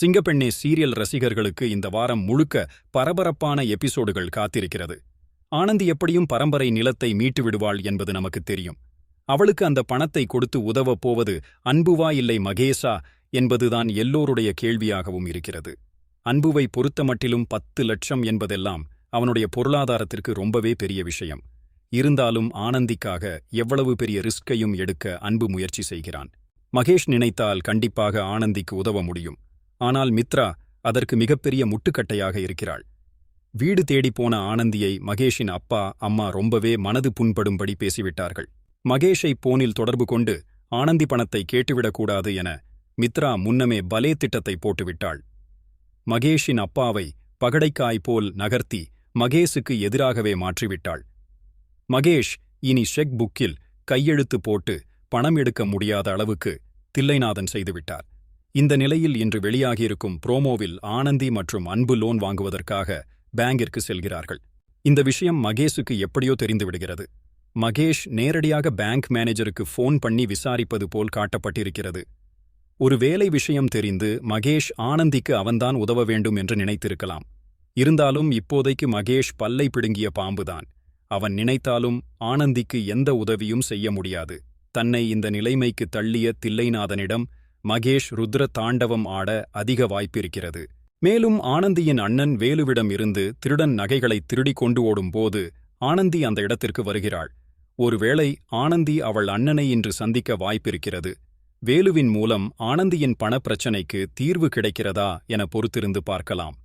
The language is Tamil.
சிங்கப்பெண்ணே சீரியல் ரசிகர்களுக்கு இந்த வாரம் முழுக்க பரபரப்பான எபிசோடுகள் காத்திருக்கிறது. ஆனந்தி எப்படியும் பரம்பரை நிலத்தை மீட்டு விடுவாள் என்பது நமக்கு தெரியும். அவளுக்கு அந்த பணத்தை கொடுத்து உதவப் போவது அன்புவா இல்லை மகேஷா என்பதுதான் எல்லோருடைய கேள்வியாகவும் இருக்கிறது. அன்புவை பொறுத்தமட்டிலும் பத்து லட்சம் என்பதெல்லாம் அவனுடைய பொருளாதாரத்திற்கு ரொம்பவே பெரிய விஷயம். இருந்தாலும் ஆனந்திக்காக எவ்வளவு பெரிய ரிஸ்கையும் எடுக்க அன்பு முயற்சி செய்கிறான். மகேஷ் நினைத்தால் கண்டிப்பாக ஆனந்திக்கு உதவ முடியும். ஆனால் மித்ரா அதற்கு மிகப்பெரிய முட்டுக்கட்டையாக இருக்கிறாள். வீடு தேடிப் போன ஆனந்தியை மகேஷின் அப்பா அம்மா ரொம்பவே மனது புண்படும்படி பேசிவிட்டார்கள். மகேஷை போனில் தொடர்பு கொண்டு ஆனந்தி பணத்தை கேட்டுவிடக்கூடாது என மித்ரா முன்னமே பலே திட்டத்தை போட்டுவிட்டாள். மகேஷின் அப்பாவை பகடைக்காய் போல் நகர்த்தி மகேஷுக்கு எதிராகவே மாற்றிவிட்டாள். மகேஷ் இனி செக் புக்கில் கையெழுத்து போட்டு பணம் எடுக்க முடியாத அளவுக்கு தில்லைநாதன் செய்துவிட்டார். இந்த நிலையில் இன்று வெளியாகியிருக்கும் புரோமோவில் ஆனந்தி மற்றும் அன்பு லோன் வாங்குவதற்காக பேங்கிற்கு செல்கிறார்கள். இந்த விஷயம் மகேஷுக்கு எப்படியோ தெரிந்துவிடுகிறது. மகேஷ் நேரடியாக பேங்க் மேனேஜருக்கு ஃபோன் பண்ணி விசாரிப்பது போல் காட்டப்பட்டிருக்கிறது. ஒரு வேலை விஷயம் தெரிந்து மகேஷ் ஆனந்திக்கு அவன்தான் உதவ வேண்டும் என்று நினைத்திருக்கலாம். இருந்தாலும் இப்போதைக்கு மகேஷ் பல்லை பிடுங்கிய பாம்புதான். அவன் நினைத்தாலும் ஆனந்திக்கு எந்த உதவியும் செய்ய முடியாது. தன்னை இந்த நிலைமைக்கு தள்ளிய தில்லைநாதனிடம் மகேஷ் ருத்ர தாண்டவம் ஆட அதிக வாய்ப்பிருக்கிறது. மேலும் ஆனந்தியின் அண்ணன் வேலுவிடம் இருந்து திருடன் நகைகளை திருடி கொண்டு ஓடும்போது ஆனந்தி அந்த இடத்திற்கு வருகிறாள். ஒருவேளை ஆனந்தி அவள் அண்ணனை இன்று சந்திக்க வாய்ப்பிருக்கிறது. வேலுவின் மூலம் ஆனந்தியின் பணப்பிரச்சினைக்கு தீர்வு கிடைக்கிறதா என பொறுத்திருந்து பார்க்கலாம்.